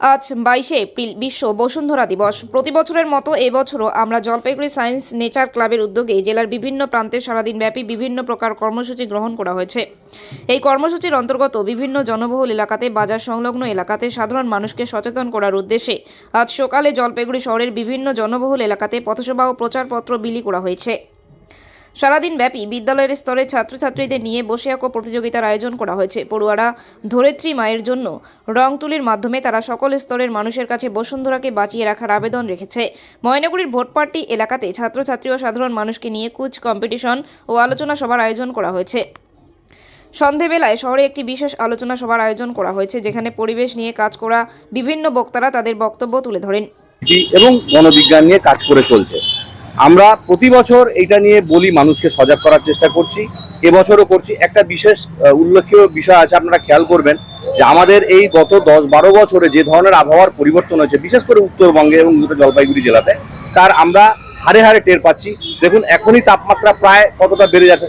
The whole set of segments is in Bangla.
আজ বাইশে এপ্রিল বিশ্ব বসুন্ধরা দিবস। প্রতি বছরের মতো এবছরও আমরা জলপাইগুড়ি সায়েন্স নেচার ক্লাবের উদ্যোগে জেলার বিভিন্ন প্রান্তে সারাদিন ব্যাপী বিভিন্ন প্রকার কর্মসূচি গ্রহণ করা হয়েছে। এই কর্মসূচির অন্তর্গত বিভিন্ন জনবহুল এলাকাতে, বাজার সংলগ্ন এলাকাতে সাধারণ মানুষকে সচেতন করার উদ্দেশ্যে আজ সকালে জলপাইগুড়ি শহরের বিভিন্ন জনবহুল এলাকাতে পথসভা ও প্রচারপত্র বিলি করা হয়েছে। সারাদিন ব্যাপী বিদ্যালয়ের স্তরে ছাত্রছাত্রীদের নিয়ে বসে আঁকো প্রতিযোগিতার আয়োজন করা হয়েছে। পড়ুয়ারা ধরিত্রী মায়ের জন্য রং তুলির মাধ্যমে তারা সকল স্তরের মানুষের কাছে বসুন্ধরাকে বাঁচিয়ে রাখার আবেদন রেখেছে। ময়নাগুড়ির ভোটপার্টি এলাকাতে ছাত্রছাত্রী ও সাধারণ মানুষকে নিয়ে কুচ কম্পিটিশন ও আলোচনা সভার আয়োজন করা হয়েছে। সন্ধেবেলায় শহরে একটি বিশেষ আলোচনা সভার আয়োজন করা হয়েছে, যেখানে পরিবেশ নিয়ে কাজ করা বিভিন্ন বক্তারা তাদের বক্তব্য তুলে ধরেন। এবং বনবিজ্ঞান নিয়ে কাজ করে চলছে। আমরা প্রতি বছর এটা নিয়ে বলি, মানুষকে সজাগ করার চেষ্টা করছি। এবছরও করছি। একটা বিশেষ উল্লেখীয় বিষয় আছে, আপনারা খেয়াল করবেন যে আমাদের এই গত দশ বারো বছরে যে ধরনের আবহাওয়ার পরিবর্তন হয়েছে, বিশেষ করে উত্তরবঙ্গে এবং জলপাইগুড়ি জেলাতে, তার আমরা হারে হারে টের পাচ্ছি। দেখুন, এখনই তাপমাত্রা প্রায় কতটা বেড়ে যাচ্ছে?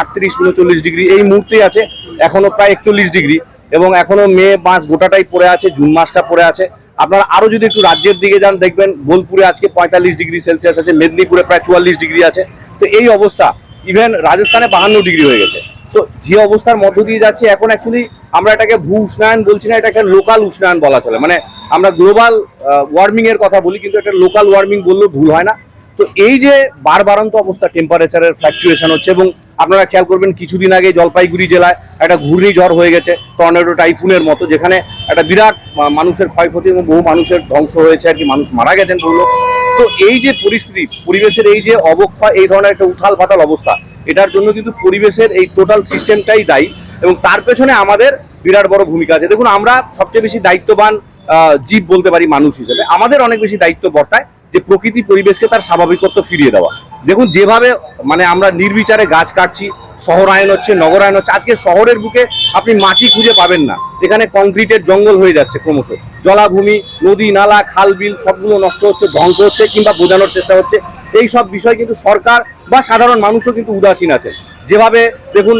আটত্রিশ উনচল্লিশ ডিগ্রি এই মুহূর্তেই আছে এখনও প্রায় একচল্লিশ ডিগ্রি এবং এখনও মে মাস গোটাটাই পড়ে আছে, জুন মাসটা পড়ে আছে। আপনারা আরও যদি একটু রাজ্যের দিকে যান, দেখবেন বোলপুরে আজকে পঁয়তাল্লিশ ডিগ্রি সেলসিয়াস আছে, মেদিনীপুরে প্রায় চুয়াল্লিশ ডিগ্রি আছে। তো এই অবস্থা ইভেন রাজস্থানে বাহান্ন ডিগ্রি হয়ে গেছে। তো যে অবস্থার মধ্য দিয়ে যাচ্ছে, এখন অ্যাকচুয়ালি আমরা এটাকে ভূ উষ্ণায়ন বলছি না এটাকে লোকাল উষ্ণায়ন বলা চলে। মানে আমরা গ্লোবাল ওয়ার্মিং এর কথা বলি, কিন্তু একটা লোকাল ওয়ার্মিং বললেও ভুল হয় না। তো এই যে বারবারন্ত অবস্থা টেম্পারেচারের ফ্ল্যাকচুয়েশন হচ্ছে এবং আপনারা খেয়াল করবেন কিছুদিন আগে জলপাইগুড়ি জেলায় একটা ঘূর্ণিঝড় হয়ে গেছে টর্নেডো টাইফুনের মতো, যেখানে একটা বিরাট মানুষের ক্ষয়ক্ষতি এবং বহু মানুষের ধ্বংস হয়েছে আর কি, মানুষ মারা গেছেন বলল। তো এই যে পরিস্থিতি, পরিবেশের এই যে অবক্ষয়, এই ধরনের একটা উথাল পাতাল অবস্থা, এটার জন্য কিন্তু পরিবেশের এই টোটাল সিস্টেমটাই দায়ী এবং তার পেছনে আমাদের বিরাট বড় ভূমিকা আছে। দেখুন, আমরা সবচেয়ে বেশি দায়িত্ববান জীব বলতে পারি মানুষ হিসেবে। আমাদের অনেক বেশি দায়িত্ব বর্তায়। যে প্রকৃতি পরিবেশকে তার স্বাভাবিকত্ব ফিরিয়ে দেওয়া। দেখুন, যেভাবে মানে আমরা নির্বিচারে গাছ কাটছি শহরায়ন হচ্ছে নগরায়ন হচ্ছে, আজকে শহরের বুকে আপনি মাটি খুঁজে পাবেন না। এখানে কংক্রিটের জঙ্গল হয়ে যাচ্ছে ক্রমশ। জলাভূমি, নদী, নালা, খাল, বিল সবগুলো নষ্ট হচ্ছে, ধ্বংস হচ্ছে কিংবা বোঝানোর চেষ্টা হচ্ছে। এই সব বিষয় কিন্তু সরকার বা সাধারণ মানুষও কিন্তু উদাসীন আছে যেভাবে দেখুন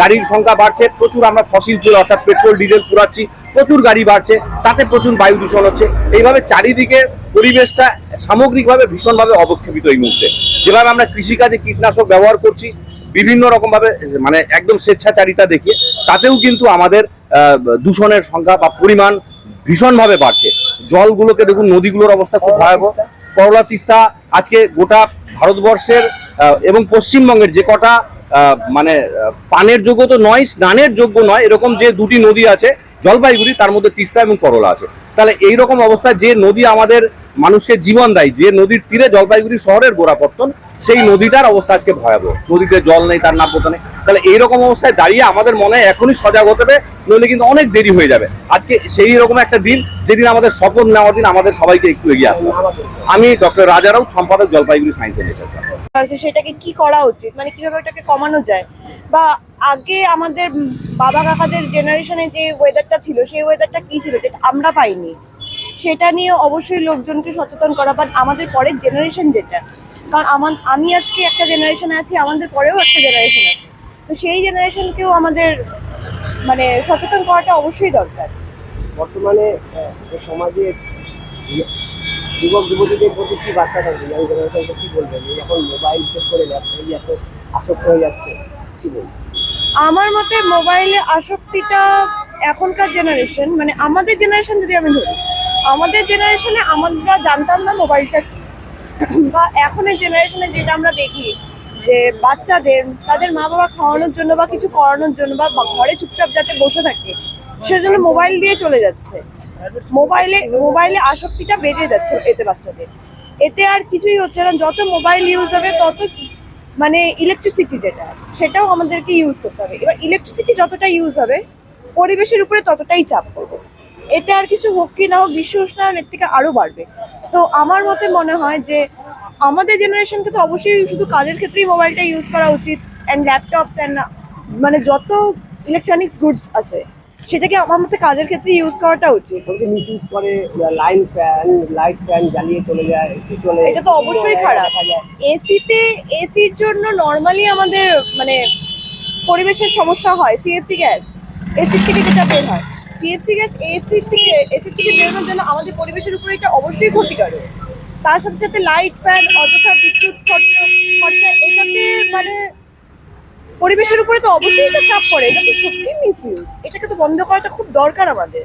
গাড়ির সংখ্যা বাড়ছে, প্রচুর আমরা ফসিল ফুয়েল অর্থাৎ পেট্রোল ডিজেল পুরাচ্ছি, প্রচুর গাড়ি বাড়ছে, তাতে প্রচুর বায়ু দূষণ হচ্ছে। এইভাবে চারিদিকে পরিবেশটা সামগ্রিকভাবে ভীষণভাবে অবক্ষেপিত এই মুহূর্তে। যেভাবে আমরা কৃষিকাজে কীটনাশক ব্যবহার করছি, বিভিন্ন রকমভাবে মানে একদম স্বেচ্ছাচারিতা দেখিয়ে, তাতেও কিন্তু আমাদের দূষণের সংখ্যা বা পরিমাণ ভীষণভাবে বাড়ছে। জলগুলোকে দেখুন, নদীগুলোর অবস্থা খুব ভয়াবহ। করলা তিস্তা আজকে গোটা ভারতবর্ষের এবং পশ্চিমবঙ্গের যে কটা মানে পানের যোগ্য তো নয়, স্নানের যোগ্য নয়, এরকম যে দুটি নদী আছে, জলপাইগুড়ি, তার মধ্যে তিস্তা এবং করলা আছে। তাহলে এই রকম অবস্থায় যে নদী আমাদের মানুষকে জীবন দেয়, যে নদীর তীরে জলপাইগুড়ি শহরের গোড়াপত্তন, সেই নদীটার অবস্থা আজকে ভয়াবহ। নদীতে জল নেই, তার নাব্যতা নেই। তাহলে এইরকম অবস্থায় দাঁড়িয়ে আমাদের মনে এখনই সজাগ হতে হবে, নইলে কিন্তু অনেক দেরি হয়ে যাবে। আজকে সেই রকম একটা দিন, যেদিন আমাদের শপথ নেওয়ার দিন আমাদের সবাইকে একটু এগিয়ে আসবে আমি ডক্টর রাজারাও সম্পাদক জলপাইগুড়ি সায়েন্স নেচার আছে সেটাকে কি করা উচিত? মানে কীভাবে ওটাকে কমানো যায়? বা আগে আমাদের বাবা কাকাদের জেনারেশনে যে ওয়েদারটা ছিল, সেই ওয়েদারটা কি ছিল যেটা আমরা পাইনি? সেটা নিয়ে অবশ্যই লোকজনকে সচেতন করা বাট আমাদের পরের জেনারেশন যেটা। কারণ আমার, আমি আজকে একটা জেনারেশনে আছি, আমাদের পরেও একটা জেনারেশন আছে। তো সেই জেনারেশনকেও আমাদের মানে সচেতন করাটা অবশ্যই দরকার। বর্তমানে সমাজে যুবক যুবতীদের প্রতি কি বার্তা থাকবে? ইয়াং জেনারেশনকে কি বলবেন? এখন মোবাইল বিশেষ করে ল্যাপটপ এত আসক্ত হয়ে যাচ্ছে, কী বলবেন? আমার মতে মোবাইলে আসক্তিটা এখনকার জেনারেশন মানে আমাদের জেনারেশন যদি আমি ধরি, আমাদের জেনারেশনে আমরা জানতাম না মোবাইলটা কি। বা এখনের জেনারেশনে যেটা আমরা দেখি, যে বাচ্চাদের, তাদের মা বাবা খাওয়ানোর জন্য বা কিছু করানোর জন্য বা বা ঘরে চুপচাপ যাতে বসে থাকে, সেজন্য মোবাইল দিয়ে চলে যাচ্ছে। মোবাইলে মোবাইলে আসক্তিটা বেড়ে যাচ্ছে এতে বাচ্চাদের। এতে আর কিছুই হচ্ছে না, যত মোবাইল ইউজ হবে, তত মানে ইলেকট্রিসিটি যেটা, সেটাও আমাদেরকে ইউজ করতে হবে। এবার ইলেকট্রিসিটি যতটা ইউজ হবে, পরিবেশের উপরে ততটাই চাপ পড়বে। এতে আর কিছু হোক কি না হোক, বিশ্ব উষ্ণায়ন এর থেকে আরও বাড়বে। তো আমার মতে মনে হয় যে, আমাদের জেনারেশনকে তো অবশ্যই শুধু কাজের ক্ষেত্রেই মোবাইলটা ইউজ করা উচিত অ্যান্ড ল্যাপটপস অ্যান্ড মানে যত ইলেকট্রনিক্স গুডস আছে সেটাকে আমার মতে কাজের ক্ষেত্রে ইউজ করাটা উচিত। অনেকে মিস ইউজ করে লাইন ফ্যান লাইট ফ্যান জ্বালিয়ে চলে যায় এসি চলে এটা তো অবশ্যই খারাপ। দেখা এসিতে এসির জন্য নর্মালি আমাদের মানে পরিবেশের সমস্যা হয় সিএফসি গ্যাস এসির থেকে যেটা বের হয় সিএফসি গ্যাস এএফসি থেকে এসি থেকে বেরোনোর জন্য আমাদের পরিবেশের উপরে এটা অবশ্যই ক্ষতিকারক। তার সাথে সাথে লাইট ফ্যান অযথা বিদ্যুৎ খরচা খরচা এটাতে মানে পরিবেশের উপরে তো অবশ্যই এটা চাপ পড়ে এটা তো সত্যি মিসইউজ এটাকে তো বন্ধ করাটা খুব দরকার আমাদের।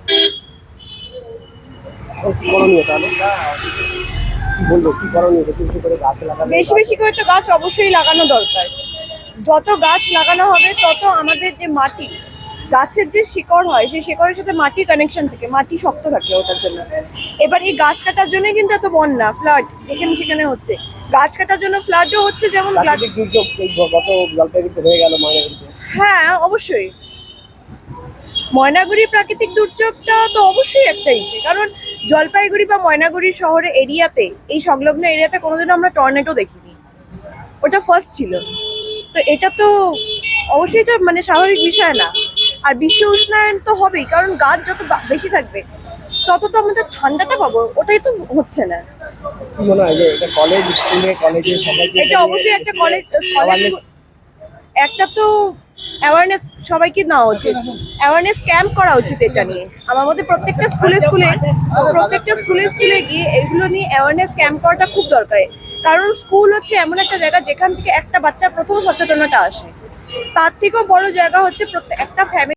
বেশি বেশি করে তো গাছ অবশ্যই লাগানো দরকার। যত গাছ লাগানো হবে তত আমাদের যে মাটি গাছের যে শিকড় হয় সেই শিকড়ের সাথে মাটি কানেকশন থাকে মাটি শক্ত থাকে ওটার জন্য। এবার এই গাছ কাটার জন্য কিন্তু এত বন্যা ফ্লাড যেখানে সেখানে হচ্ছে। গাছ কাটার জন্য ফ্লাডও হচ্ছে যেমন হয়ে হ্যাঁ অবশ্যই। ময়নাগুড়ি প্রাকৃতিক দুর্যোগটা তো অবশ্যই একটা ইস্যু কারণ জলপাইগুড়ি বা ময়নাগুড়ি শহরের এরিয়াতে এই সংলগ্ন এরিয়াতে কোনোদিনও আমরা টর্নেডো দেখিনি। ওটা ফার্স্ট ছিল। তো এটা তো অবশ্যই তো মানে স্বাভাবিক বিষয় না। আর বিশ্ব উষ্ণায়ন তো হবেই কারণ গাছ যত বেশি থাকবে তত তো আমাদের ঠান্ডাটা পাবো ওটাই তো হচ্ছে না। কি মনে হয় যে এটা কলেজ স্কুলে কলেজে সবাইকে এটা অবশ্যই একটা কলেজ কলেজ একটা তো অ্যাওয়ারনেস সবাইকে নেওয়া উচিত। অ্যাওয়ারনেস ক্যাম্প করা উচিত এটা নিয়ে। আমার মতে প্রত্যেকটা স্কুলে স্কুলে প্রত্যেকটা স্কুলে স্কুলে গিয়ে এগুলো নিয়ে অ্যাওয়ারনেস ক্যাম্প করাটা খুব দরকার। কারণ স্কুল হচ্ছে এমন একটা জায়গা যেখান থেকে একটা বাচ্চার প্রথম সচেতনতা আসে। তার থেকেও বড় জায়গা হচ্ছে প্রত্যেক একটা ফ্যামিলি